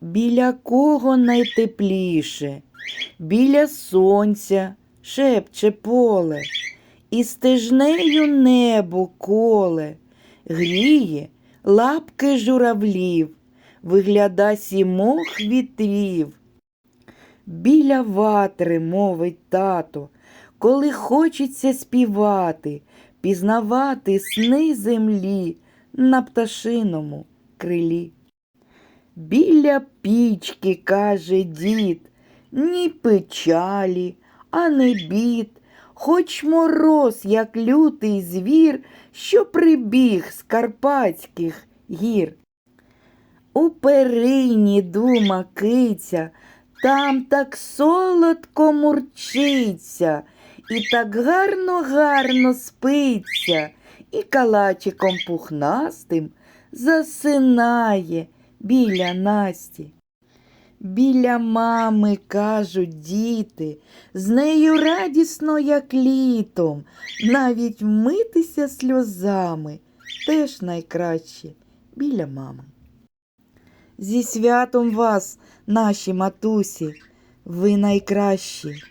Біля кого найтепліше, біля сонця шепче поле, і стежнею небо коле, гріє лапки журавлів, вигляда сімох вітрів. Біля ватри мовить тато, коли хочеться співати, пізнавати сни землі на пташиному крилі. Біля пічки, каже дід, ні печалі, а не бід, хоч мороз, як лютий звір, що прибіг з карпатських гір. У перині дума киця, там так солодко мурчиться, і так гарно гарно спиться, і калачиком пухнастим засинає біля Насті. Біля мами, кажуть діти, з нею радісно, як літом, навіть вмитися сльозами теж найкраще біля мами. Зі святом вас, наші матусі, ви найкращі.